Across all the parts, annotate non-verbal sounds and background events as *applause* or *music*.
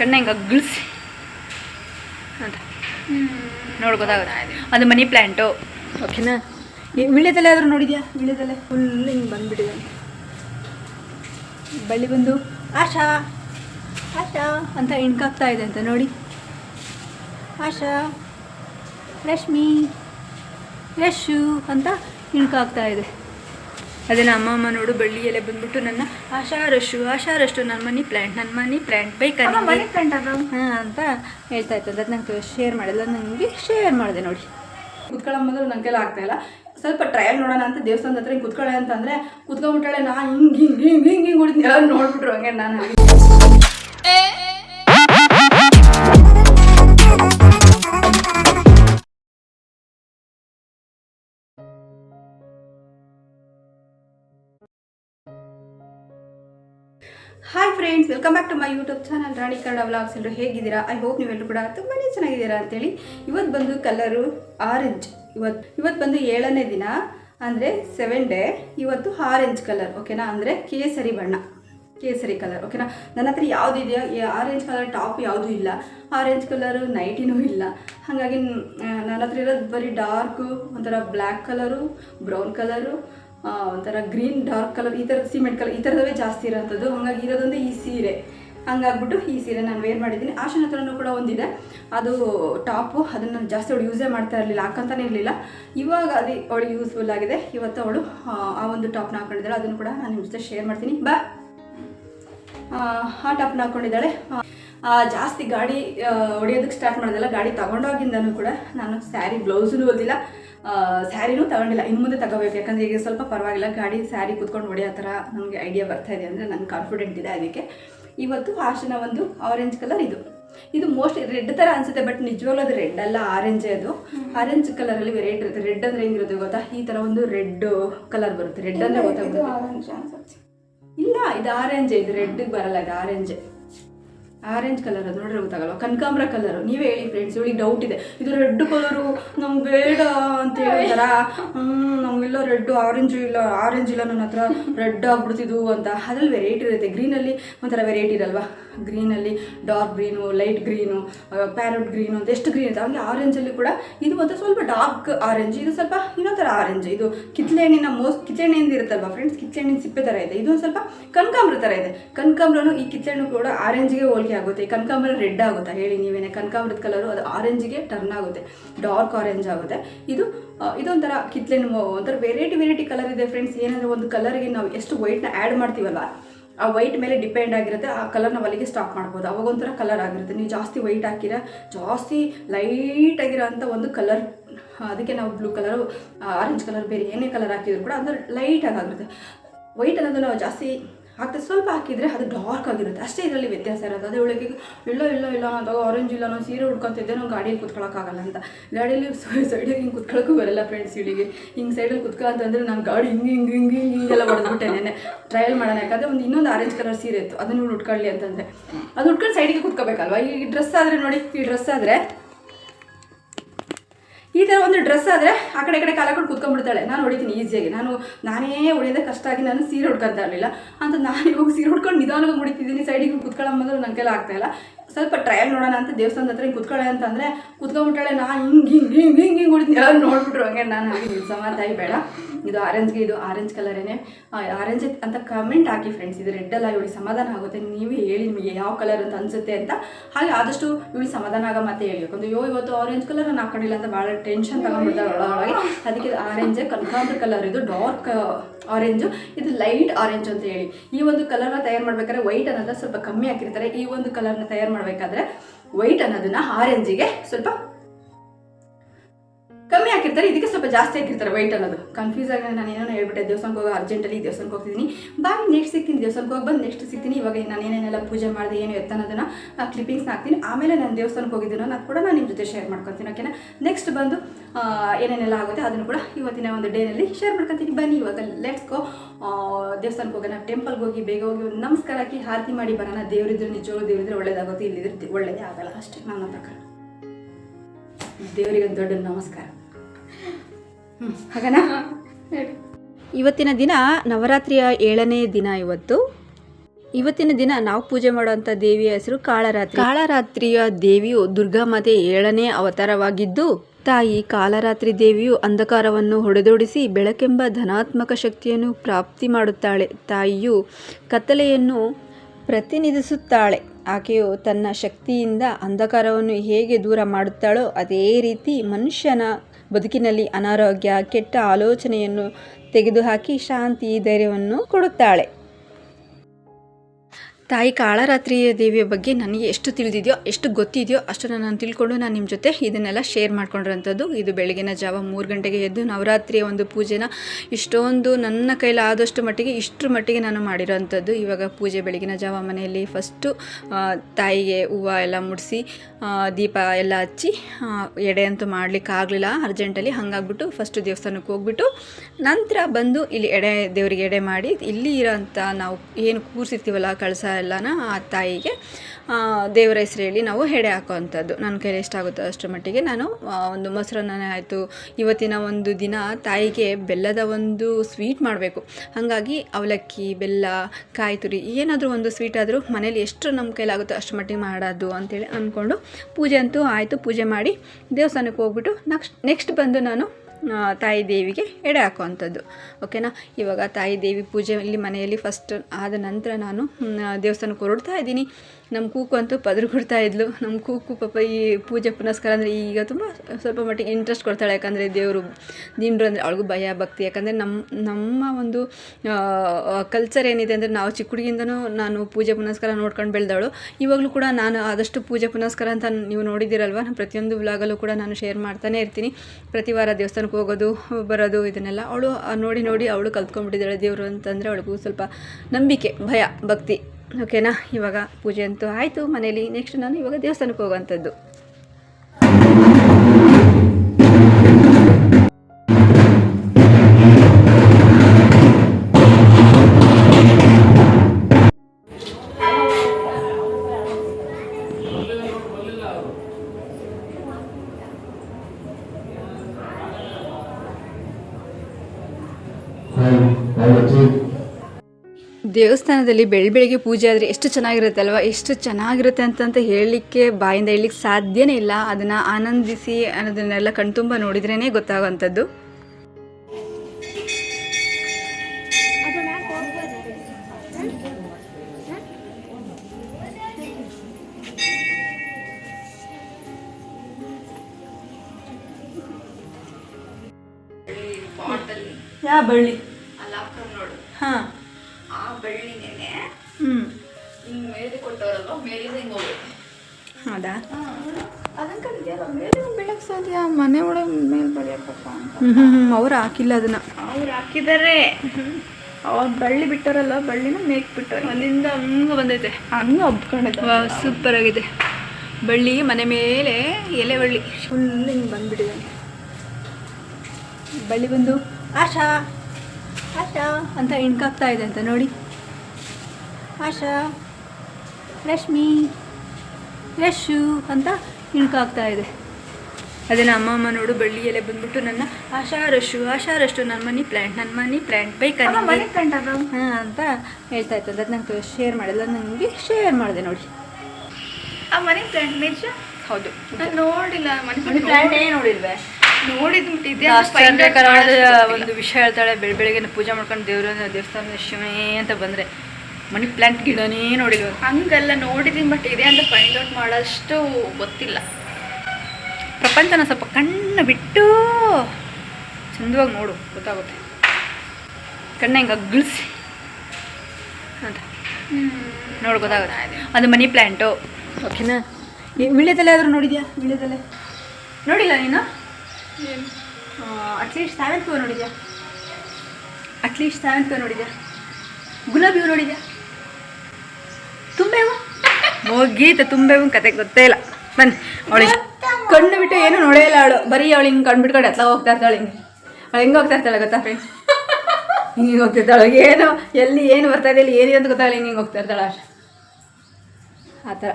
ಕಣ್ಣ ಹಿಂಗೆ ಅಗ್ಳಿಸಿ ಅಂತ. ನೋಡಿ ಅದು ಮನಿ ಪ್ಲ್ಯಾಂಟು ಓಕೆನಾ? ವಿಳ್ಯದಲ್ಲೇ ಆದರೂ ನೋಡಿದ್ಯಾ? ವಿಳ್ಯದಲ್ಲೇ ಫುಲ್ ಹಿಂಗೆ ಬಂದ್ಬಿಟ್ಟಿದೆ. ಬಳ್ಳಿ ಬಂದು, ಆಶಾ ಆಶಾ ಅಂತ ಇಣ್ಕಾಗ್ತಾ ಇದೆ ಅಂತ ನೋಡಿ. ಆಶಾ, ರಶ್ಮಿ ಯಶು ಅಂತ ಇಣ್ಕಾಗ್ತಾ ಇದೆ. ಅದನ್ನು ಅಮ್ಮ ಅಮ್ಮ ನೋಡು ಬಳ್ಳಿ ಎಲೆ ಬಂದ್ಬಿಟ್ಟು ನನ್ನ ಆಶಾರಷ್ಟು ಆಶಾರಷ್ಟು ನನ್ನ ಮನಿ ಪ್ಲ್ಯಾಂಟ್ ನನ್ನ ಮನಿ ಪ್ಲ್ಯಾಂಟ್ ಬೇಕಾ ಮನಿ ಪ್ಲ್ಯಾಂಟ್ ಅದು? ಹಾಂ ಅಂತ ಹೇಳ್ತಾ ಇತ್ತು. ಅದಕ್ಕೆ ನಂಗೆ ಶೇರ್ ಮಾಡಿಲ್ಲ ನನಗೆ ಶೇರ್ ಮಾಡಿದೆ ನೋಡಿ. ಕುತ್ಕೊಳ್ಳೋದು ನನ್ನ ಕೈಲಿ ಆಗ್ತಾ ಇಲ್ಲ. ಸ್ವಲ್ಪ ಟ್ರಯಲ್ ನೋಡೋಣ ಅಂತ ದೇವಸ್ಥಾನದ ಹತ್ರ ಹಿಂಗೆ ಕುತ್ಕೊಳ್ಳೆ ಅಂತಂದರೆ ಕುತ್ಕೊಂಡ್ಬಿಟ್ಟಾಳೆ ನಾ ಹಿಂಗೆ ಹಿಂಗೆ ಹಿಂಗೆ ಹಿಂಗೆ ಹಿಂಗೆ ಹೊಡಿದ್ನಿ ಎಲ್ಲ ನೋಡ್ಬಿಟ್ರು ಹಂಗೆ ನಾನು friends welcome back to my YouTube channel Rani Kannada vlogs ಎಲ್ಲರೂ ಹೇಗಿದ್ದೀರಾ? ಐ ಹೋಪ್ ನೀವೆಲ್ಲರೂ ಕೂಡ ತುಂಬಾ ಚೆನ್ನಾಗಿದ್ದೀರಾ ಅಂತೇಳಿ ಇವತ್ತು ಬಂದು ಕಲರು ಆರೆಂಜ್ ಇವತ್ತು ಇವತ್ತು ಬಂದು ಏಳನೇ ದಿನ, ಅಂದರೆ ಸೆವೆನ್ ಡೇ ಇವತ್ತು ಆರೆಂಜ್ ಕಲರ್ ಓಕೆನಾ ಅಂದರೆ ಕೇಸರಿ ಬಣ್ಣ. ಕೇಸರಿ ಕಲರ್ ಓಕೆನಾ ನನ್ನ ಹತ್ರ ಯಾವುದು ಇದೆಯೋ ಆರೆಂಜ್ ಕಲರ್ ಟಾಪ್ ಯಾವುದೂ ಇಲ್ಲ. ಆರೆಂಜ್ ಕಲರು ನೈಟಿನೂ ಇಲ್ಲ. ಹಾಗಾಗಿ ನನ್ನ ಹತ್ರ ಇರೋದು ಬರೀ ಡಾರ್ಕು ಒಂಥರ ಬ್ಲ್ಯಾಕ್ ಕಲರು ಬ್ರೌನ್ ಕಲರು ಒಂಥರ ಗ್ರೀನ್ ಡಾರ್ಕ್ ಕಲರ್ ಈ ಥರದ ಸಿಮೆಂಟ್ ಕಲರ್ ಈ ಥರದವೇ ಜಾಸ್ತಿ ಇರೋಂಥದ್ದು ಹಾಗಾಗಿ ಇರೋದೊಂದು ಈ ಸೀರೆ. ಹಂಗಾಗ್ಬಿಟ್ಟು ಈ ಸೀರೆ ನಾನು ವೇರ್ ಮಾಡಿದ್ದೀನಿ. ಆಶನ ಹತ್ರನೂ ಕೂಡ ಒಂದಿದೆ. ಅದು ಟಾಪು. ಅದನ್ನು ನಾನು ಜಾಸ್ತಿ ಅವಳು ಯೂಸೇ ಮಾಡ್ತಾ ಇರಲಿಲ್ಲ ಹಾಕಂತಾನೆ ಇರಲಿಲ್ಲ. ಇವಾಗ ಅದು ಅವಳು ಯೂಸ್ಫುಲ್ ಆಗಿದೆ. ಇವತ್ತು ಅವಳು ಆ, ಒಂದು ಟಾಪ್ನ ಹಾಕೊಂಡಿದ್ದಾಳೆ. ಅದನ್ನು ಕೂಡ ನಾನು ನಿಮ್ಮ ಜೊತೆ ಶೇರ್ ಮಾಡ್ತೀನಿ. ಬಾ. ಆ, ಟಾಪ್ನ ಹಾಕೊಂಡಿದ್ದಾಳೆ. ಜಾಸ್ತಿ ಗಾಡಿ ಹೊಡೆಯೋದಕ್ಕೆ ಸ್ಟಾರ್ಟ್ ಮಾಡಿದೆಲ್ಲ ಗಾಡಿ ತಗೊಂಡೋಗಿಂದನೂ ಕೂಡ ನಾನು ಸ್ಯಾರಿ ಬ್ಲೌಸೂ ಓದಿಲ್ಲ ಸ್ಯಾರಿನೂ ತಗೊಂಡಿಲ್ಲ. ಇನ್ನು ಮುಂದೆ ತಗೋಬೇಕು. ಯಾಕಂದ್ರೆ ಈಗ ಸ್ವಲ್ಪ ಪರವಾಗಿಲ್ಲ. ಗಾಡಿ ಸ್ಯಾರಿ ಕುತ್ಕೊಂಡು ಹೊಡೆಯೋ ಥರ ನನಗೆ ಐಡಿಯಾ ಬರ್ತಾ ಇದೆ ಅಂದರೆ ನನಗೆ ಕಾನ್ಫಿಡೆಂಟ್ ಇದೆ ಅದಕ್ಕೆ. ಇವತ್ತು ಆಶನ ಒಂದು ಆರೆಂಜ್ ಕಲರ್ ಇದು. ಇದು ಮೋಸ್ಟ್ ರೆಡ್ ಥರ ಅನ್ಸುತ್ತೆ ಬಟ್ ನಿಜವಾಗ್ಲೂ ಅದು ರೆಡ್ ಅಲ್ಲ ಆರೆಂಜೇ ಅದು. ಆರೆಂಜ್ ಕಲರಲ್ಲಿ ವೆರೈಟಿ ಇರುತ್ತೆ. ರೆಡ್ ಅಂದರೆ ಹೆಂಗಿರುತ್ತೆ ಗೊತ್ತಾ? ಈ ಥರ ಒಂದು ರೆಡ್ ಕಲರ್ ಬರುತ್ತೆ. ರೆಡ್ ಅಂದರೆ ಗೊತ್ತಾಗುತ್ತೆ ಇಲ್ಲ ಇದು ಆರೆಂಜ್ ಇದು ರೆಡ್ ಬರಲ್ಲ ಇದು ಆರೆಂಜ್ ಆರೆಂಜ್ ಕಲರ್ ಅದು ನೋಡ್ರೆ ಗೊತ್ತಾಗಲ್ಲ ಕನಕಾಂಬ್ರ ಕಲರ್. ನೀವೇ ಹೇಳಿ ಫ್ರೆಂಡ್ಸ್ ಇವಳಿಗೆ ಡೌಟ್ ಇದೆ. ಇದು ರೆಡ್ ಕಲರು. ನಮ್ಗೆ ಬೇಡ ಅಂತ ಹೇಳ್ತಾರ ಹ್ಮ್, ನಮಗೆಲ್ಲ ರೆಡ್, ಆರೆಂಜ್ ಇಲ್ಲ ಆರೆಂಜ್ ಇಲ್ಲ ನನ್ನ ಹತ್ರ. ರೆಡ್ ಆಗ್ಬಿಡ್ತಿದ್ವು ಅಂತ. ಅದ್ರಲ್ಲಿ ವೆರೈಟಿ ಇರುತ್ತೆ. ಗ್ರೀನಲ್ಲಿ ಒಂಥರ ವೆರೈಟಿ ಇರಲ್ವಾ? ಗ್ರೀನಲ್ಲಿ dark green light green parrot green ಅಂತ ಎಷ್ಟು ಗ್ರೀನ್ ಇರುತ್ತೆ. ಹಂಗೆ ಆರೆಂಜಲ್ಲಿ ಕೂಡ ಇದು ಮತ್ತೆ ಸ್ವಲ್ಪ ಡಾರ್ಕ್ ಆರೆಂಜ್ ಇದು ಸ್ವಲ್ಪ ಇನ್ನೊಂದು ಥರ ಆರೆಂಜ್ ಇದು ಕಿತ್ಲೆ ಹಣ್ಣಿನ ಮೋಸ್ಟ್ ಕಿತ್ಲೆ ಹಣ್ಣಿಂದ ಇರುತ್ತಲ್ವಾ ಫ್ರೆಂಡ್ಸ್ ಕಿತ್ಲೆ ಹಣ್ಣಿನ ಸಿಪ್ಪೆ ಥರ ಇದೆ. ಇದು ಸ್ವಲ್ಪ ಕನಕಾಂಬ್ರ ಥರ ಇದೆ. ಕನಕಾಂಬ್ರನು ಈ ಕಿತ್ಲೆ ಹಣ್ಣು ಕೂಡ ಆರೆಂಜ್ಗೆ ಹೋಲಿಕೆ ಆಗುತ್ತೆ. ಈ ಕನಕಾಂಬ್ರ ರೆಡ್ ಆಗುತ್ತೆ ಹೇಳಿ ನೀವೇನೆ. ಕನಕಾಂಬರದ ಕಲರು ಅದು ಆರೆಂಜ್ಗೆ ಟರ್ನ್ ಆಗುತ್ತೆ. ಡಾರ್ಕ್ ಆರೆಂಜ್ ಆಗುತ್ತೆ. ಇದು ಇದೊಂಥರ ಕಿತ್ಲೆ ಒಂಥರ ವೆರೈಟಿ ವೆರೈಟಿ ಕಲರ್ ಇದೆ ಫ್ರೆಂಡ್ಸ್ ಏನಂದರೆ ಒಂದು ಕಲರ್ಗೆ ನಾವು ಎಷ್ಟು ವೈಟ್ನ ಆ್ಯಡ್ ಮಾಡ್ತೀವಲ್ಲ, ಆ ವೈಟ್ ಮೇಲೆ ಡಿಪೆಂಡ್ ಆಗಿರುತ್ತೆ. ಆ ಕಲರ್ ನಾವು ಅಲ್ಲಿಗೆ ಸ್ಟಾಪ್ ಮಾಡ್ಬೋದು. ಅವಾಗ ಒಂಥರ ಕಲರ್ ಆಗಿರುತ್ತೆ. ನೀವು ಜಾಸ್ತಿ ವೈಟ್ ಹಾಕಿರ, ಜಾಸ್ತಿ ಲೈಟ್ ಆಗಿರೋ ಒಂದು ಕಲರ್ ಅದಕ್ಕೆ ನಾವು ಬ್ಲೂ ಕಲರು ಆರೆಂಜ್ ಕಲರ್ ಬೇರೆ ಏನೇ ಕಲರ್ ಹಾಕಿದ್ರು ಕೂಡ ಅಂದರೆ ಲೈಟಾಗಿ ಆಗಿರುತ್ತೆ ವೈಟ್ ಅನ್ನೋದು ನಾವು ಜಾಸ್ತಿ ಹಾಕ್ತಾ ಸ್ವಲ್ಪ ಹಾಕಿದರೆ ಅದು ಡಾರ್ಕ್ ಆಗಿರುತ್ತೆ. ಅಷ್ಟೇ ಇದರಲ್ಲಿ ವ್ಯತ್ಯಾಸ ಇರೋದು ಅದೇ ಒಳಗೆ ಇಲ್ಲ ಇಲ್ಲ ಇಲ್ಲ, ಅಂತ ಆರೆಂಜ್ ಇಲ್ಲ ನಾನು ಸೀರೆ ಉಡ್ಕೊತಿದ್ದೆ ನಾವು ಗಾಡಿಯಲ್ಲಿ ಕುತ್ಕೊಳ್ಳೋಕ್ಕಾಗಲ್ಲ ಅಂತ. ಗಾಡಿಯಲ್ಲಿ *laughs* ಸೈಡಿಗೆ ಹಿಂಗೆ ಕುತ್ಕೊಳ್ಳೋಕ್ಕೂ ಬರಲ್ಲ ಫ್ರೆಂಡ್ಸ್ ಇಳಿಗೆ ಹಿಂಗೆ ಸೈಡಲ್ಲಿ ಕುತ್ಕೊ ಅಂತಂದರೆ ನಾನು ಗಾಡಿ ಹಿಂಗೆ ಹಿಂಗೆ ಹಿಂಗೆ ಹಿಂಗೆ ಹಿಂಗೆಲ್ಲ ಹೊಡೆದ್ಬಿಟ್ಟೆ ನೆನೆ ಟ್ರಯಲ್ ಮಾಡೋಣ ಯಾಕಂದರೆ ಒಂದು ಇನ್ನೊಂದು ಆರೆಂಜ್ ಕಲರ್ ಸೀರೆ ಇತ್ತು. ಅದನ್ನು ಉಟ್ಕೊಳ್ಳಿ ಅಂತಂದರೆ. ಅದು ಉಟ್ಕೊಂಡು ಸೈಡಿಗೆ ಕುತ್ಕೋಬೇಕಲ್ವ? ಈ ಡ್ರೆಸ್ ಆದರೆ ನೋಡಿ, ಈ ಡ್ರೆಸ್ ಆದರೆ ಈ ಥರ ಒಂದು ಡ್ರೆಸ್ ಆದರೆ ಆ ಕಡೆ ಕಡೆ ಕೊಟ್ಟು ಕುತ್ಕೊಂಡ್ಬಿಡ್ತಾಳೆ. ನಾನು ಹೊಡಿತೀನಿ ಈಸಿಯಾಗಿ ನಾನು ನಾನೇ ಹೊಡೆಯೋದೇ ಕಷ್ಟ ಆಗಿ ನಾನು ಸೀರೆ ಉಡ್ಕೊತಾ ಇರಲಿಲ್ಲ. ಅಂತ ನಾನು ಇವಾಗ ಸೀರೆ ಉಡ್ಕೊಂಡು ನಿಧಾನವಾಗಿ ಹೊಡಿತಿದ್ದೀನಿ. ಸೈಡಿಗೆ ಕುತ್ಕೊಳ್ಳೋ ನನ್ನ ಕೈಲಿ ಆಗ್ತಾ ಇಲ್ಲ. ಸ್ವಲ್ಪ ಟ್ರಯಲ್ ನೋಡೋಣ ಅಂತ ದೇವಸ್ಥಾನದ ಹತ್ರ ಕುತ್ಕೊಳ್ಳೆ ಅಂತಂದರೆ ಕುತ್ಕೊಂಡ್ಬಿಟ್ಟಾಳೆ ನಾನು ಹಿಂಗೆ ಹಿಂಗೆ ಹಿಂಗೆ ಹಿಂಗೆ ಹಿಂಗೆ ಹೊಡಿತೀನಿ. ಎಲ್ಲರೂ ನೋಡ್ಬಿಟ್ರು ಹಂಗೆ. ನಾನು ಹಾಗೆ ಸಮಾತಾಯಿ ಬೇಡ. ಇದು ಆರೆಂಜ್ಗೆ ಇದು ಆರೆಂಜ್ ಕಲರೇನೆ ಆರೆಂಜ್ ಅಂತ ಕಮೆಂಟ್ ಹಾಕಿ ಫ್ರೆಂಡ್ಸ್ ಇದು ರೆಡ್ ಅಲ್ಲ, ಇವಳಿಗೆ ಸಮಾಧಾನ ಆಗುತ್ತೆ. ನೀವೇ ಹೇಳಿ ನಿಮಗೆ ಯಾವ ಕಲರ್ ಅಂತ ಅನಿಸುತ್ತೆ ಅಂತ. ಹಾಗೆ ಆದಷ್ಟು ಇವಳಿಗೆ ಸಮಾಧಾನ ಆಗ ಮತ್ತೆ ಹೇಳಿ ಯಾಕಂದ್ರೆ ಯೋ ಇವತ್ತು ಆರೆಂಜ್ ಕಲರ್ ನಾನು ಹಾಕೊಂಡಿಲ್ಲ ಅಂತ ಭಾಳ ಟೆನ್ಷನ್ ತಗೊಂಡ್ಬಿಡ್ತಾರೆ ಒಳಗೆ ಅದಕ್ಕೆ ಆರೆಂಜೇ ಕನಕಾಂಬ್ರ ಕಲರ್ ಇದು ಡಾರ್ಕ್ ಆರೆಂಜು ಇದು ಲೈಟ್ ಆರೆಂಜ್ ಅಂತ ಹೇಳಿ. ಈ ಒಂದು ಕಲರ್ನ ತಯಾರು ಮಾಡ್ಬೇಕಾದ್ರೆ ವೈಟ್ ಅನ್ನೋದು ಸ್ವಲ್ಪ ಕಮ್ಮಿ ಹಾಕಿರ್ತಾರೆ. ಈ ಒಂದು ಕಲರ್ನ ತಯಾರು ಮಾಡಬೇಕಾದ್ರೆ ವೈಟ್ ಅನ್ನೋದನ್ನ ಆರೆಂಜಿಗೆ ಸ್ವಲ್ಪ ಕಮ್ಮಿ ಹಾಕಿರ್ತಾರೆ, ಇದಕ್ಕೆ ಸ್ವಲ್ಪ ಜಾಸ್ತಿ ಹಾಕಿರ್ತಾರೆ ವೈಟ್ ಅನ್ನೋದು. ಕನ್ಫ್ಯೂಸ್ ಆಗಿ ನಾನು ಏನೋ ಹೇಳ್ಬಿಟ್ಟೆ, ದೇವಸ್ಥಾನಕ್ಕೆ ಹೋಗೋ ಅರ್ಜೆಂಟಲ್ಲಿ ದೇವಸ್ಥಾನಕ್ಕೆ ಹೋಗ್ತಿದ್ದೀನಿ ಬಾಯ್ ನೆಕ್ಸ್ಟ್ ಸಿಗ್ತೀನಿ, ದೇವಸ್ಥಾನಕ್ಕೆ ಹೋಗಿ ಬಂದು ನೆಕ್ಸ್ಟ್ ಸಿಗ್ತೀನಿ. ಇವಾಗ ನಾನು ಏನೇನೆಲ್ಲ ಪೂಜೆ ಮಾಡಿದೆ, ಏನು ಎತ್ತ ಅನ್ನೋದನ್ನ ಕ್ಲಿಪ್ಪಿಂಗ್ಸ್ ಹಾಕ್ತೀನಿ. ಆಮೇಲೆ ನಾನು ದೇವಸ್ಥಾನಕ್ಕೆ ಹೋಗಿದ್ದೀನೋ ನಾನು ಕೂಡ ನಾನು ನಿಮ್ಮ ಜೊತೆ ಶೇರ್ ಮಾಡ್ಕೊತೀನಿ ಓಕೆನಾ ನೆಕ್ಸ್ಟ್ ಬಂದು ಏನೇನೆಲ್ಲ ಆಗುತ್ತೆ ಅದನ್ನು ಕೂಡ ಇವತ್ತಿನ ಒಂದು ಡೇನಲ್ಲಿ ಶೇರ್ ಮಾಡ್ಕೊತೀನಿ ಬನ್ನಿ ಇವಾಗ ಲೆಟ್ಸ್ ಗೋ ದೇವಸ್ಥಾನಕ್ಕೆ ಹೋಗೋಣ. ಟೆಂಪಲ್ಗೆ ಹೋಗಿ, ಬೇಗ ಹೋಗಿ ಒಂದು ನಮಸ್ಕಾರ ಹಾಕಿ, ಆರತಿ ಮಾಡಿ ಬರೋಣ. ದೇವರಿದ್ರೆ ನಿಜವಾಗ್ಲೂ ದೇವರಿದ್ರೆ ಒಳ್ಳೇದಾಗುತ್ತೆ, ಇಲ್ಲಿದ್ರೆ ಒಳ್ಳೇದೇ ಆಗಲ್ಲ. ಅಷ್ಟೇ ನನ್ನ ಪ್ರಕಾರ. ದೇವರಿಗೆ ದೊಡ್ಡ ನಮಸ್ಕಾರ. ಹಾಗನ? ಇವತ್ತಿನ ದಿನ ನವರಾತ್ರಿಯ ಏಳನೇ ದಿನ ಇವತ್ತು. ಇವತ್ತಿನ ದಿನ ನಾವು ಪೂಜೆ ಮಾಡುವಂಥ ದೇವಿಯ ಹೆಸರು ಕಾಳರಾತ್ರಿ. ಕಾಳರಾತ್ರಿಯ ದೇವಿಯು ದುರ್ಗಾಮಾತೆ ಏಳನೇ ಅವತಾರವಾಗಿದ್ದು ತಾಯಿ ಕಾಳರಾತ್ರಿ ದೇವಿಯು ಅಂಧಕಾರವನ್ನು ಹೊಡೆದೋಡಿಸಿ ಬೆಳಕೆಂಬ ಧನಾತ್ಮಕ ಶಕ್ತಿಯನ್ನು ಪ್ರಾಪ್ತಿ ಮಾಡುತ್ತಾಳೆ. ತಾಯಿಯು ಕತ್ತಲೆಯನ್ನು ಪ್ರತಿನಿಧಿಸುತ್ತಾಳೆ. ಆಕೆಯು ತನ್ನ ಶಕ್ತಿಯಿಂದ ಅಂಧಕಾರವನ್ನು ಹೇಗೆ ದೂರ ಮಾಡುತ್ತಾಳೋ ಅದೇ ರೀತಿ ಮನುಷ್ಯನ ಬದುಕಿನಲ್ಲಿ ಅನಾರೋಗ್ಯ ಕೆಟ್ಟ ಆಲೋಚನೆಯನ್ನು ತೆಗೆದುಹಾಕಿ ಶಾಂತಿ ಧೈರ್ಯವನ್ನು ಕೊಡುತ್ತಾಳೆ. ತಾಯಿ ಕಾಳರಾತ್ರಿಯ ದೇವಿಯ ಬಗ್ಗೆ ನನಗೆ ಎಷ್ಟು ತಿಳಿದಿದೆಯೋ, ಎಷ್ಟು ಗೊತ್ತಿದೆಯೋ ಅಷ್ಟನ್ನು ನಾನು ತಿಳ್ಕೊಂಡು ನಾನು ನಿಮ್ಮ ಜೊತೆ ಇದನ್ನೆಲ್ಲ ಶೇರ್ ಮಾಡ್ಕೊಂಡಿರೋಂಥದ್ದು ಇದು ಬೆಳಗಿನ ಜಾವ ಮೂರು ಗಂಟೆಗೆ ಎದ್ದು ನವರಾತ್ರಿಯ ಒಂದು ಪೂಜೆನ ಇಷ್ಟೊಂದು ನನ್ನ ಕೈಲಾದಷ್ಟು ಮಟ್ಟಿಗೆ, ಇಷ್ಟರ ಮಟ್ಟಿಗೆ ನಾನು ಮಾಡಿರೋವಂಥದ್ದು. ಇವಾಗ ಪೂಜೆ ಬೆಳಗಿನ ಜಾವ ಮನೆಯಲ್ಲಿ ಫಸ್ಟು ತಾಯಿಗೆ ಹೂವು ಎಲ್ಲ ಮುಡಿಸಿ ದೀಪ ಎಲ್ಲ ಹಚ್ಚಿ ಎಡೆ ಅಂತೂ ಮಾಡಲಿಕ್ಕಾಗಲಿಲ್ಲ ಅರ್ಜೆಂಟಲ್ಲಿ ಹಾಗಾಗ್ಬಿಟ್ಟು ಫಸ್ಟು ದೇವಸ್ಥಾನಕ್ಕೆ ಹೋಗ್ಬಿಟ್ಟು ನಂತರ ಬಂದು ಇಲ್ಲಿ ಎಡೆ, ದೇವರಿಗೆ ಎಡೆ ಮಾಡಿ ಇಲ್ಲಿ ಇರೋಂಥ ನಾವು ಏನು ಕೂರಿಸಿರ್ತೀವಲ್ಲ, ಕಳಸ ಎಲ್ಲನ ಆ ತಾಯಿಗೆ ದೇವರ ಹೆಸರು ಹೇಳಿ ನಾವು ಹೆಡೆ ಹಾಕೋವಂಥದ್ದು. ನನ್ನ ಕೈಲಿ ಎಷ್ಟಾಗುತ್ತೋ ಅಷ್ಟರ ಮಟ್ಟಿಗೆ ನಾನು ಒಂದು ಮೊಸರನ್ನೇ ಆಯಿತು, ಇವತ್ತಿನ ಒಂದು ದಿನ ತಾಯಿಗೆ ಬೆಲ್ಲದ ಒಂದು ಸ್ವೀಟ್ ಮಾಡಬೇಕು. ಹಾಗಾಗಿ ಅವಲಕ್ಕಿ, ಬೆಲ್ಲ, ಕಾಯಿ ತುರಿ, ಏನಾದರೂ ಒಂದು ಸ್ವೀಟ್ ಆದರೂ ಮನೇಲಿ ಎಷ್ಟು ನಮ್ಮ ಕೈಲಾಗುತ್ತೋ ಅಷ್ಟು ಮಟ್ಟಿಗೆ ಮಾಡೋದು ಅಂತೇಳಿ ಅಂದ್ಕೊಂಡು ಪೂಜೆ ಅಂತೂ ಆಯಿತು. ಪೂಜೆ ಮಾಡಿ ದೇವಸ್ಥಾನಕ್ಕೆ ಹೋಗ್ಬಿಟ್ಟು ನೆಕ್ಸ್ಟ್ ನೆಕ್ಸ್ಟ್ ಬಂದು ನಾನು ತಾಯಿ ದೇವಿಗೆ ಎಡೆ ಹಾಕುವಂಥದ್ದು ಓಕೆನಾ ಇವಾಗ ತಾಯಿ ದೇವಿ ಪೂಜೆ ಇಲ್ಲಿ ಮನೆಯಲ್ಲಿ ಫಸ್ಟ್ ಆದ ನಂತರ ನಾನು ದೇವಸ್ಥಾನಕ್ಕೆ ಹೊರಡ್ತಾ ಇದ್ದೀನಿ. ನಮ್ಮ ಕೂಕು ಅಂತೂ ಪದರು ಕೊಡ್ತಾ ಇದ್ಲು. ನಮ್ಮ ಕೂಕು ಪಾಪ ಈ ಪೂಜೆ ಪುನಸ್ಕಾರ ಅಂದರೆ ಈಗ ತುಂಬ ಸ್ವಲ್ಪ ಮಟ್ಟಿಗೆ ಇಂಟ್ರೆಸ್ಟ್ ಕೊಡ್ತಾಳೆ. ಯಾಕಂದರೆ ದೇವರು ದೀನ್ರು ಅಂದರೆ ಅವಳಿಗೂ ಭಯ, ಭಕ್ತಿ. ಯಾಕಂದರೆ ನಮ್ಮ ನಮ್ಮ ಒಂದು ಕಲ್ಚರ್ ಏನಿದೆ ಅಂದರೆ ನಾವು ಚಿಕ್ಕ ಹುಡುಗಿಯಿಂದನೂ ನಾನು ಪೂಜೆ ಪುನಸ್ಕಾರ ನೋಡ್ಕೊಂಡು ಬೆಳೆದವಳು. ಇವಾಗಲೂ ಕೂಡ ನಾನು ಆದಷ್ಟು ಪೂಜೆ ಪುನಸ್ಕಾರ ಅಂತ ನೀವು ನೋಡಿದ್ದೀರಲ್ವ? ನಾನು ಪ್ರತಿಯೊಂದು ವ್ಲಾಗಲ್ಲೂ ಕೂಡ ನಾನು ಶೇರ್ ಮಾಡ್ತಾನೆ ಇರ್ತೀನಿ. ಪ್ರತಿ ವಾರ ದೇವಸ್ಥಾನಕ್ಕೆ ಹೋಗೋದು, ಬರೋದು, ಇದನ್ನೆಲ್ಲ ಅವಳು ನೋಡಿ ನೋಡಿ ಅವಳು ಕಲ್ತ್ಕೊಂಡ್ಬಿಟ್ಟಿದ್ದಾಳೆ ದೇವರು ಅಂತಂದರೆ ಅವಳಿಗೂ ಸ್ವಲ್ಪ ನಂಬಿಕೆ, ಭಯ, ಭಕ್ತಿ. ಓಕೆನಾ? ಇವಾಗ ಪೂಜೆ ಅಂತೂ ಆಯಿತು. ಮನೇಲಿ ನೆಕ್ಸ್ಟ್ ನಾನು ಇವಾಗ ದೇವಸ್ಥಾನಕ್ಕೆ ಹೋಗುವಂಥದ್ದು. ದೇವಸ್ಥಾನದಲ್ಲಿ ಬೆಳ ಬೆಳಿಗ್ಗೆ ಪೂಜೆ ಆದರೆ ಎಷ್ಟು ಚೆನ್ನಾಗಿರುತ್ತೆ ಅಲ್ವಾ? ಎಷ್ಟು ಚೆನ್ನಾಗಿರುತ್ತೆ ಅಂತಂತ ಹೇಳಲಿಕ್ಕೆ ಬಾಯಿಂದ ಹೇಳಲಿಕ್ಕೆ ಸಾಧ್ಯನೇ ಇಲ್ಲ. ಅದನ್ನು ಆನಂದಿಸಿ ಅನ್ನೋದನ್ನೆಲ್ಲ ಕಣ್ತುಂಬ ನೋಡಿದ್ರೇ ಗೊತ್ತಾಗುವಂಥದ್ದು. ಯಾ ಬಳ್ಳಿ? ಹಾಂ. ಬಳ್ಳಿನೇನೆ ಹ್ಞೂ ಹಿಂಗ್ ಮೇಲೆ ಕೊಟ್ಟವರಲ್ವ? ಮೇಲಿಂದ ಹಿಂಗೆ ಹೋಗುತ್ತೆ. ಹೌದಾ? ಅದನ್ನ ಕಡಿದ್ಯಲ್ಲ ಮೇಲೆ ಬೆಳಕ್ ಸಾಧ್ಯ? ಮನೆ ಒಳಗೆ ಮೇಲೆ ಬೆಳೆಯಕ್ಕಪ್ಪ ಅಂತ. ಹ್ಞೂ ಹ್ಞೂ ಹ್ಞೂ ಅವ್ರು ಹಾಕಿಲ್ಲ ಅದನ್ನ. ಅವ್ರು ಹಾಕಿದ್ದಾರೆ ಅವಾಗ ಬಳ್ಳಿ ಬಿಟ್ಟಾರಲ್ಲ ಬಳ್ಳಿನ ಮೇಕ್ ಬಿಟ್ಟಾರೆ ಅಲ್ಲಿಂದ ಹಂಗೆ ಬಂದೈತೆ. ಹಂಗೆ ಒಬ್ಕೊಂಡಿದ್ದ ಸೂಪರ್ ಆಗಿದೆ. ಬಳ್ಳಿ ಮನೆ ಮೇಲೆ ಎಲೆ ಬಳ್ಳಿ ಫುಲ್ ಹಿಂಗೆ ಬಂದ್ಬಿಟ್ಟಿದೆ. ಬಳ್ಳಿ ಬಂದು ಆಶಾ ಆಶಾ ಅಂತ ಇಣ್ಕಾಗ್ತಾ ಇದೆ ಅಂತ ನೋಡಿ. ಆಶಾ ರಶ್ಮಿ ಯಶು ಅಂತ ಇಣ್ಕಾಗ್ತಾ ಇದೆ. ಅದನ್ನು ಅಮ್ಮ ಅಮ್ಮ ನೋಡು ಬಳ್ಳಿಯಲ್ಲೇ ಎಲೆ ಬಂದ್ಬಿಟ್ಟು ನನ್ನ ಆಶಾ ರಶು ಆಶಾ ರಶು ನನ್ನ ಮನಿ ಪ್ಲ್ಯಾಂಟ್ ನನ್ನ ಮನಿ ಪ್ಲ್ಯಾಂಟ್ ಬೇಕಾ ಮನೆ ಹಾಂ ಅಂತ ಹೇಳ್ತಾ ಇತ್ತು. ಅದು ನಂಗೆ ಶೇರ್ ಮಾಡಿಲ್ಲ ನನಗೆ ಶೇರ್ ಮಾಡಿದೆ ನೋಡಿ. ಆ ಮನಿ ಪ್ಲಾಂಟ್ ನಿಜ ಹೌದು. ನಾನು ನೋಡಿಲ್ಲ ಮನಿ ಮನಿ ಏನು ನೋಡಿಲ್ವೇ? ನೋಡಿದ್ಬಿಟ್ಟಿದ್ದೆ ಒಂದು ವಿಷಯ ಹೇಳ್ತಾಳೆ ಬೆಳ ಬೆಳಿಗ್ಗೆ ಪೂಜೆ ಮಾಡ್ಕೊಂಡು ದೇವ್ರ ದೇವಸ್ಥಾನ ಶಿವನೇ ಅಂತ ಬಂದರೆ. ಮನಿ ಪ್ಲಾಂಟ್ ಗಿಡನೇ ನೋಡಿಲ್ವ? ಹಂಗೆಲ್ಲ ನೋಡಿದೀನಿ ಬಟ್ ಇದೆ ಅಂತ ಫೈಂಡ್ ಔಟ್ ಮಾಡೋಷ್ಟು ಗೊತ್ತಿಲ್ಲ. ಪ್ರಪಂಚನ ಸ್ವಲ್ಪ ಕಣ್ಣು ಬಿಟ್ಟು ಚಂದವಾಗಿ ನೋಡು ಗೊತ್ತಾಗುತ್ತೆ. ಕಣ್ಣು ಹಿಂಗೆ ಅಗ್ಗಿಸಿ ಅಂತ. ನೋಡು ಗೊತ್ತಾಗುತ್ತೆ. ಅದು ಮನಿ ಪ್ಲ್ಯಾಂಟು ಓಕೆನಾ ವಿಳ್ಯದಲ್ಲೇ ಆದರೂ ನೋಡಿದ್ಯಾ? ವಿಳ್ಯದಲ್ಲೇ ನೋಡಿಲ್ಲ ನೀನು? ಅಟ್ಲೀಸ್ಟ್ ಸೆವೆಂತ್ ನೋಡಿದ್ಯಾ? ಅಟ್ಲೀಸ್ಟ್ ಸೆವೆಂತ್ ನೋಡಿದ್ಯಾ? ಗುಲಾಬಿ ಹೂ ನೋಡಿದ್ಯಾ? ತುಂಬೆ ಹೂವು ಹೋಗೀತ ತುಂಬೆ ಕತೆ ಗೊತ್ತೇ ಇಲ್ಲ. ಬನ್ನಿ ಅವಳಿ ಕಣ್ಣು ಬಿಟ್ಟು ಏನು ನೋಡೇಲ್ಲ ಅವಳು. ಬರೀ ಅವಳು ಹಿಂಗೆ ಕಣ್ಣು ಬಿಟ್ಕೊಂಡು ಎತ್ಲ ಹೋಗ್ತಾ ಇರ್ತಾಳೆ ಹಿಂಗೆ. ಅವಳು ಹೆಂಗೆ ಹೋಗ್ತಾ ಇರ್ತಾಳೆ ಗೊತ್ತಾ ಫ್ರೆಂಡ್ಸ್ ಹಿಂಗೆ ಹೋಗ್ತಿರ್ತಾಳೆ ಏನು, ಎಲ್ಲಿ ಏನು ಬರ್ತಾ ಇದೆ ಇಲ್ಲಿ ಏನಿದೆ ಅಂತ ಗೊತ್ತಾಗಲ್ಲ ಹಿಂಗೆ ಹಿಂಗೆ ಹೋಗ್ತಾ ಇರ್ತಾಳೆ ಅಷ್ಟೆ ಆ ಥರ.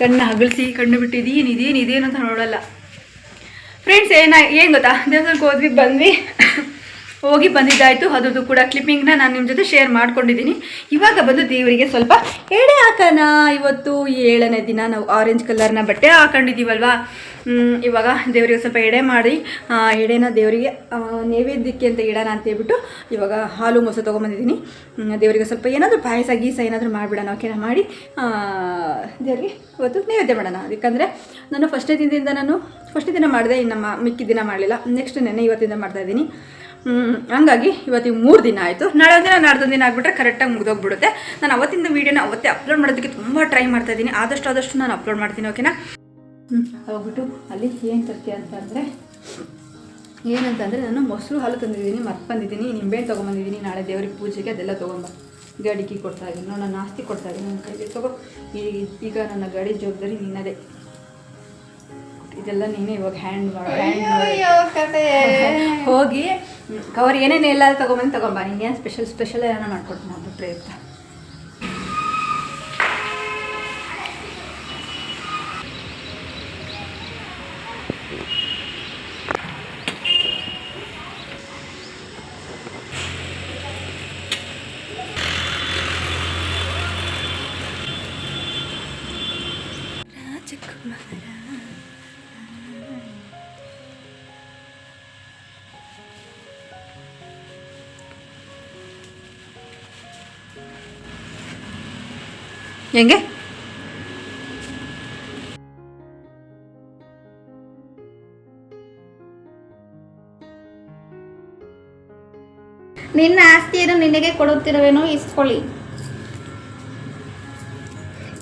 ಕಣ್ಣು ಹಗಲ್ಸಿ, ಕಣ್ಣು ಬಿಟ್ಟು ಇದೇನು ಇದೇನು ಇದೇನು ಅಂತ ನೋಡಲ್ಲ. ಫ್ರೆಂಡ್ಸ್ ಏನ, ಏನು ಗೊತ್ತಾ? ದೇವಸ್ಥಾನಕ್ಕೆ ಹೋದ್ವಿ, ಬಂದ್ವಿ. ಹೋಗಿ ಬಂದಿದ್ದಾಯಿತು. ಅದ್ರದ್ದು ಕೂಡ ಕ್ಲಿಪ್ಪಿಂಗ್ನ ನಾನು ನಿಮ್ಮ ಜೊತೆ ಶೇರ್ ಮಾಡ್ಕೊಂಡಿದ್ದೀನಿ ಇವಾಗ ಬಂದು ದೇವರಿಗೆ ಸ್ವಲ್ಪ ಎಡೆ ಹಾಕೋಣ. ಇವತ್ತು ಏಳನೇ ದಿನ ನಾವು ಆರೆಂಜ್ ಕಲರ್ನ ಬಟ್ಟೆ ಹಾಕೊಂಡಿದ್ದೀವಲ್ವಾ? ಇವಾಗ ದೇವರಿಗೆ ಸ್ವಲ್ಪ ಎಡೆ ಮಾಡಿ. ಎಡೆನ ದೇವರಿಗೆ ನೈವೇದ್ಯಕ್ಕೆ ಅಂತ ಇಡೋಣ ಅಂತ ಹೇಳ್ಬಿಟ್ಟು ಇವಾಗ ಹಾಲು ಮೊಸರು ತೊಗೊಂಬಂದಿದ್ದೀನಿ. ದೇವರಿಗೆ ಸ್ವಲ್ಪ ಏನಾದರೂ ಪಾಯಸ, ಗೀಸ ಏನಾದರೂ ಮಾಡಿಬಿಡೋಣ. ಓಕೆನಾ ಮಾಡಿ ದೇವರಿಗೆ ಇವತ್ತು ನೈವೇದ್ಯ ಮಾಡೋಣ. ಯಾಕಂದರೆ ನಾನು ಫಸ್ಟ್ನೇ ದಿನದಿಂದ ನಾನು ಫಸ್ಟ್ನೇ ದಿನ ಮಾಡಿದೆ, ಇನ್ನು ಮ- ಮಿಕ್ಕಿದ ದಿನ ಮಾಡಲಿಲ್ಲ. ನೆಕ್ಸ್ಟ್ ನೆನ್ನೆ ಇವತ್ತಿಂದ ಮಾಡ್ತಾಯಿದ್ದೀನಿ ಹಂಗಾಗಿ ಇವತ್ತಿಗೆ ಮೂರು ದಿನ ಆಯಿತು. ನಾಳೆ ದಿನ ನಾಡ್ದೊಂದು ದಿನ ಆಗಿಬಿಟ್ರೆ ಕರೆಕ್ಟಾಗಿ ಮುಗಿದೋಗ್ಬಿಡುತ್ತೆ. ನಾನು ಅವತ್ತಿಂದ ವೀಡಿಯೋನ ಅವತ್ತೇ ಅಪ್ಲೋಡ್ ಮಾಡೋದಕ್ಕೆ ತುಂಬ ಟ್ರೈ ಮಾಡ್ತಾ ಇದ್ದೀನಿ. ಆದಷ್ಟು ಆದಷ್ಟು ನಾನು ಅಪ್ಲೋಡ್ ಮಾಡ್ತೀನಿ ಓಕೆನಾ ಹ್ಞೂ ಹೋಗ್ಬಿಟ್ಟು ಅಲ್ಲಿ ಏನು ತರ್ತೀಯ ಅಂತಂದರೆ ಏನಂತಂದರೆ ನಾನು ಮೊಸರು ಹಾಲು ತಂದಿದ್ದೀನಿ ಮತ್ತೆ ಬಂದಿದ್ದೀನಿ ನಿಂಬೆಹಣ್ಣು ತೊಗೊಂಬಂದಿದ್ದೀನಿ ನಾಳೆ ದೇವ್ರಿಗೆ ಪೂಜೆಗೆ ಅದೆಲ್ಲ ತೊಗೊಂಬ. ಗಾಡಿಗೆ ಕೊಡ್ತಾ ಇದ್ದೀನಿ ನಾನು ಆಸ್ತಿ ಕೊಡ್ತಾ ಇದ್ದೀನಿ ನನ್ನ ಕೈಗೆ ತಗೋ. ಈಗ ಈಗ ನನ್ನ ಗಾಡಿ ಜವಾಬ್ದಾರಿ ನಿನ್ನದೇ. ಇದೆಲ್ಲ ನೀನೇ ಇವಾಗ ಹ್ಯಾಂಡ್ ಮಾಡಿ *laughs* ಹೋಗಿ ಕವರ್ ಏನೇನು ಎಲ್ಲ ತೊಗೊಂಬಂದು ತೊಗೊಂಬ ನಿಂಗೆ ಸ್ಪೆಷಲ್ ಸ್ಪೆಷಲ್ ಏನೋ ಮಾಡ್ಕೊಡ್ತೀನಿ ಅದು ಪ್ರಯುಕ್ತ. ಹೆಂಗೆ? ನಿನ್ನ ಆಸ್ತಿಯನ್ನು ನಿನಗೆ ಕೊಡುತ್ತಿರುವೆನು ಇಸ್ಕೊಳ್ಳಿ.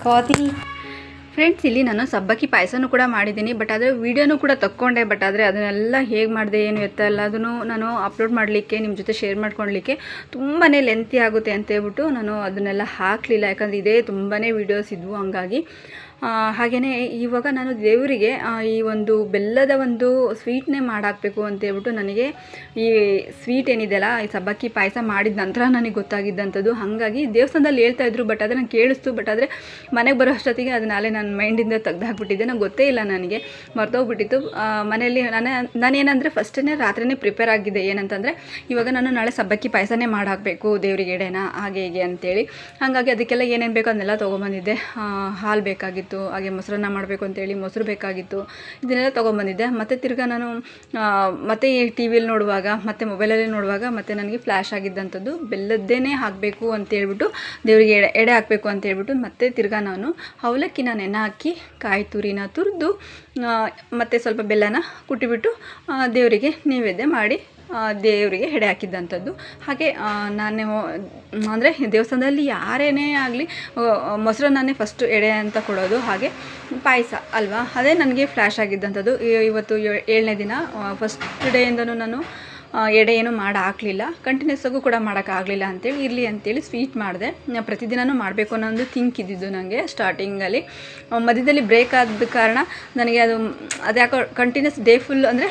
ಕೋತೀನಿ. ಫ್ರೆಂಡ್ಸ್ ಇಲ್ಲಿ ನಾನು ಸಬ್ಬಕ್ಕಿ ಪಾಯಸನೂ ಕೂಡ ಮಾಡಿದ್ದೀನಿ ಬಟ್ ಆದರೆ ವೀಡಿಯೋನೂ ಕೂಡ ತಕ್ಕೊಂಡೆ ಬಟ್ ಆದರೆ ಅದನ್ನೆಲ್ಲ ಹೇಗೆ ಮಾಡಿದೆ, ಏನು ಎತ್ತ ಎಲ್ಲದನ್ನು ನಾನು ಅಪ್ಲೋಡ್ ಮಾಡಲಿಕ್ಕೆ ನಿಮ್ಮ ಜೊತೆ ಶೇರ್ ಮಾಡ್ಕೊಳ್ಲಿಕ್ಕೆ ತುಂಬಾ ಲೆಂತಿ ಆಗುತ್ತೆ ಅಂತ ಹೇಳ್ಬಿಟ್ಟು ನಾನು ಅದನ್ನೆಲ್ಲ ಹಾಕಲಿಲ್ಲ. ಯಾಕಂದರೆ ಇದೇ ತುಂಬಾ ವೀಡಿಯೋಸ್ ಇದ್ವು ಹಂಗಾಗಿ. ಹಾಗೆಯೇ ಇವಾಗ ನಾನು ದೇವರಿಗೆ ಈ ಒಂದು ಬೆಲ್ಲದ ಒಂದು ಸ್ವೀಟ್ನೇ ಮಾಡಾಕಬೇಕು ಅಂತ ಹೇಳ್ಬಿಟ್ಟು ನನಗೆ ಈ ಸ್ವೀಟ್ ಏನಿದೆಯಲ್ಲ, ಈ ಸಬ್ಬಕ್ಕಿ ಪಾಯಸ ಮಾಡಿದ ನಂತರ ನನಗೆ ಗೊತ್ತಾಗಿದ್ದಂಥದ್ದು. ಹಾಗಾಗಿ ದೇವಸ್ಥಾನದಲ್ಲಿ ಹೇಳ್ತಾ ಇದ್ರು ಬಟ್ ಅದನ್ನು ಕೇಳಿಸ್ತು. ಬಟ್ ಆದರೆ ಮನೆಗೆ ಬರೋ ಅಷ್ಟೊತ್ತಿಗೆ ಅದನ್ನಾಲೆ ನನ್ನ ಮೈಂಡಿಂದ ತೆಗ್ದಾಕ್ಬಿಟ್ಟಿದ್ದೆ ನಂಗೆ ಗೊತ್ತೇ ಇಲ್ಲ ನನಗೆ. ಮರ್ತೋಗ್ಬಿಟ್ಟಿತ್ತು. ಮನೆಯಲ್ಲಿ ನಾನು, ನಾನೇನಂದರೆ ಫಸ್ಟೇ ರಾತ್ರಿನೇ ಪ್ರಿಪೇರ್ ಆಗಿದೆ ಏನಂತಂದರೆ ಇವಾಗ ನಾನು ನಾಳೆ ಸಬ್ಬಕ್ಕಿ ಪಾಯಸನೇ ಮಾಡಾಕಬೇಕು ದೇವರಿಗೆ ಎಡೆನ, ಹಾಗೆ ಹೀಗೆ ಅಂತೇಳಿ. ಹಾಗಾಗಿ ಅದಕ್ಕೆಲ್ಲ ಏನೇನು ಬೇಕೋ ಅದನ್ನೆಲ್ಲ ತೊಗೊಂಬಂದಿದ್ದೆ. ಹಾಲು ಬೇಕಾಗಿತ್ತು. ಹಾಗೆ ಮೊಸರನ್ನ ಮಾಡಬೇಕು ಅಂತೇಳಿ ಮೊಸರು ಬೇಕಾಗಿತ್ತು, ಇದನ್ನೆಲ್ಲ ತೊಗೊಂಬಂದಿದ್ದೆ. ಮತ್ತು ತಿರ್ಗಾ ನಾನು ಮತ್ತೆ ಈ ಟಿ ವಿಯಲ್ಲಿ ನೋಡುವಾಗ, ಮತ್ತು ಮೊಬೈಲಲ್ಲಿ ನೋಡುವಾಗ ಮತ್ತೆ ನನಗೆ ಫ್ಲ್ಯಾಶ್ ಆಗಿದ್ದಂಥದ್ದು, ಬೆಲ್ಲದ್ದೇನೆ ಹಾಕಬೇಕು ಅಂತ ಹೇಳ್ಬಿಟ್ಟು ದೇವರಿಗೆ ಎಡೆ ಎಡೆ ಹಾಕಬೇಕು ಅಂತ ಹೇಳ್ಬಿಟ್ಟು ಮತ್ತೆ ತಿರ್ಗಾ ನಾನು ಅವಲಕ್ಕಿನ ನೆನೆ ಹಾಕಿ, ಕಾಯಿ ತುರಿನ ತುರಿದು ಮತ್ತು ಸ್ವಲ್ಪ ಬೆಲ್ಲನ ಕುಟ್ಟಿಬಿಟ್ಟು ದೇವರಿಗೆ ನೈವೇದ್ಯ ಮಾಡಿ ದೇವರಿಗೆ ಹೆಡೆ ಹಾಕಿದ್ದಂಥದ್ದು. ಹಾಗೆ ನಾನು ಅಂದರೆ ದೇವಸ್ಥಾನದಲ್ಲಿ ಯಾರೇನೇ ಆಗಲಿ ಮೊಸರನ್ನೇ ಫಸ್ಟ್ ಎಡೆ ಅಂತ ಕೊಡೋದು. ಹಾಗೆ, ಪಾಯಸ ಅಲ್ವಾ? ಅದೇ ನನಗೆ ಫ್ಲ್ಯಾಶ್ ಆಗಿದ್ದಂಥದ್ದು. ಇವತ್ತು ಏಳನೇ ದಿನ ಫಸ್ಟ್ ಡೇಯಿಂದನೂ ನಾನು ಎಡೆ ಏನು ಮಾಡಿ ಹಾಕಲಿಲ್ಲ ಆಗೂ ಕೂಡ ಮಾಡೋಕ್ಕಾಗಲಿಲ್ಲ ಅಂತೇಳಿ ಇರಲಿ ಅಂತೇಳಿ ಸ್ವೀಟ್ ಮಾಡಿದೆ. ಪ್ರತಿದಿನನೂ ಮಾಡಬೇಕು ಅನ್ನೋ ಒಂದು ಥಿಂಕ್ ಇದ್ದಿದ್ದು ನನಗೆ ಸ್ಟಾರ್ಟಿಂಗಲ್ಲಿ ಮಧ್ಯದಲ್ಲಿ ಬ್ರೇಕ್ ಆದ ಕಾರಣ ನನಗೆ ಅದು ಅದ್ಯಾಕೋ ಕಂಟಿನ್ಯೂಸ್ ಡೇ ಫುಲ್ ಅಂದರೆ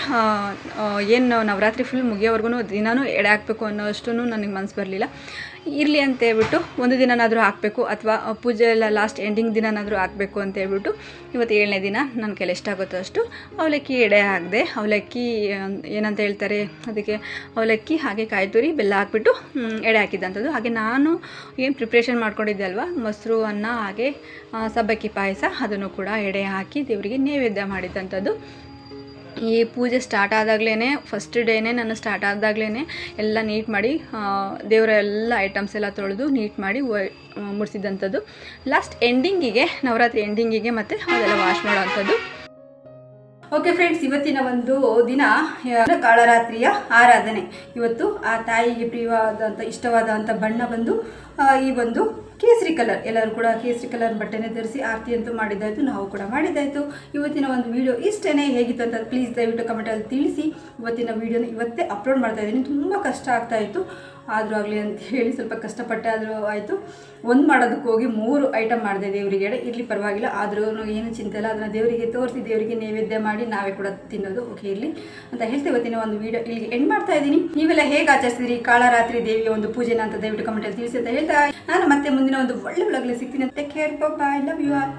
ಏನು ನವರಾತ್ರಿ ಫುಲ್ ಮುಗಿಯೋವರೆಗೂ ದಿನಾನೂ ಎಡೆ ಹಾಕಬೇಕು ಅನ್ನೋಷ್ಟು ನನಗೆ ಮನಸ್ಸು ಬರಲಿಲ್ಲ. ಇರಲಿ ಅಂತ ಹೇಳ್ಬಿಟ್ಟು ಒಂದು ದಿನನಾದರೂ ಹಾಕಬೇಕು ಅಥವಾ ಪೂಜೆ ಎಲ್ಲ ಲಾಸ್ಟ್ ಎಂಡಿಂಗ್ ದಿನನಾದರೂ ಹಾಕಬೇಕು ಅಂತ ಹೇಳ್ಬಿಟ್ಟು ಇವತ್ತು ಏಳನೇ ದಿನ ನನ್ನ ಕೈಲಿ ಎಷ್ಟಾಗುತ್ತೋ ಅಷ್ಟು ಅವಲಕ್ಕಿ ಎಡೆ ಹಾಕಿದೆ, ಅವಲಕ್ಕಿ ಏನಂತ ಹೇಳ್ತಾರೆ, ಅದಕ್ಕೆ ಅವಲಕ್ಕಿ ಹಾಗೆ ಕಾಯಿ ತುರಿ, ಬೆಲ್ಲ ಹಾಕಿಬಿಟ್ಟು ಎಡೆ ಹಾಕಿದ್ದಂಥದ್ದು ಹಾಗೆ ನಾನು ಏನು ಪ್ರಿಪ್ರೇಷನ್ ಮಾಡ್ಕೊಂಡಿದ್ದೆ ಅಲ್ವಾ, ಮೊಸರು, ಅನ್ನ ಹಾಗೆ ಸಬ್ಬಕ್ಕಿ ಪಾಯಸ, ಅದನ್ನು ಕೂಡ ಎಡೆ ಹಾಕಿ ದೇವರಿಗೆ ನೈವೇದ್ಯ ಮಾಡಿದ್ದಂಥದ್ದು ಈ ಪೂಜೆ ಸ್ಟಾರ್ಟ್ ಆದಾಗಲೇ ಫಸ್ಟ್ ಡೇನೇ ನಾನು ಸ್ಟಾರ್ಟ್ ಆದಾಗಲೇ ಎಲ್ಲ ನೀಟ್ ಮಾಡಿ ದೇವರ ಎಲ್ಲ ಐಟಮ್ಸ್ ಎಲ್ಲ ತೊಳೆದು ನೀಟ್ ಮಾಡಿ ಮುಡಿಸಿದಂಥದ್ದು. ಲಾಸ್ಟ್ ಎಂಡಿಂಗಿಗೆ ನವರಾತ್ರಿ ಎಂಡಿಂಗಿಗೆ ಮತ್ತು ಅದೆಲ್ಲ ವಾಶ್ ಮಾಡೋವಂಥದ್ದು. ಓಕೆ ಫ್ರೆಂಡ್ಸ್ ಇವತ್ತಿನ ಒಂದು ದಿನ ಕಾಳರಾತ್ರಿಯ ಆರಾಧನೆ. ಇವತ್ತು ಆ ತಾಯಿಗೆ ಪ್ರಿಯವಾದಂಥ, ಇಷ್ಟವಾದಂಥ ಬಣ್ಣ ಬಂದು ಈ ಒಂದು ಕೇಸರಿ ಕಲರ್, ಎಲ್ಲರೂ ಕೂಡ ಕೇಸರಿ ಕಲರ್ ಬಟ್ಟೆನೆ ಧರಿಸಿ ಆರತಿ ಅಂತೂ ಮಾಡಿದ್ದಾಯಿತು, ನಾವು ಕೂಡ ಮಾಡಿದ್ದಾಯಿತು. ಇವತ್ತಿನ ಒಂದು ವಿಡಿಯೋ ಇಷ್ಟೇ ಹೇಗಿತ್ತು ಅಂತ ಪ್ಲೀಸ್ ದಯವಿಟ್ಟು ಕಮೆಂಟಲ್ಲಿ ತಿಳಿಸಿ. ಇವತ್ತಿನ ವೀಡಿಯೋನ ಇವತ್ತೇ ಅಪ್ಲೋಡ್ ಮಾಡ್ತಾ ಇದ್ದೀನಿ, ತುಂಬ ಕಷ್ಟ ಆಗ್ತಾ ಇತ್ತು. ಆದರೂ ಆಗಲಿ ಅಂತ ಹೇಳಿ ಸ್ವಲ್ಪ ಕಷ್ಟಪಟ್ಟೆ ಆದರೂ ಆಯಿತು. ಒಂದು ಮಾಡೋದಕ್ಕೆ ಹೋಗಿ ಮೂರು ಐಟಮ್ ಮಾಡಿದೆ ದೇವರಿಗೆ. ಇರಲಿ ಪರವಾಗಿಲ್ಲ, ಆದರೂ ಏನು ಚಿಂತೆ ಇಲ್ಲ. ಅದನ್ನು ದೇವರಿಗೆ ತೋರಿಸಿ ದೇವರಿಗೆ ನೈವೇದ್ಯ ಮಾಡಿ ನಾವೇ ಕೂಡ ತಿನ್ನೋದು. ಓಕೆ ಇರಲಿ ಅಂತ ಹೇಳ್ತೇವೆ ಇವತ್ತಿನ ಒಂದು ವೀಡಿಯೋ ಇಲ್ಲಿಗೆ ಎಂಡ್ ಮಾಡ್ತಾ ಇದ್ದೀನಿ. ನೀವೆಲ್ಲ ಹೇಗೆ ಆಚರಿಸಿದ್ರಿ ಕಾಳರಾತ್ರಿ ದೇವಿಯ ಒಂದು ಪೂಜೆನ ಅಂತ ದಯವಿಟ್ಟು ಕಮೆಂಟಲ್ಲಿ ತಿಳಿಸಿ ಅಂತ ಹೇಳ್ತಾ ನಾನು ಮತ್ತೆ ಮುಂದಿನ ಒಂದು ಒಳ್ಳೆ ಬ್ಲಾಗ್ಲಿ ಸಿಗ್ತೀನಿ. ಅಂತ care bye love you R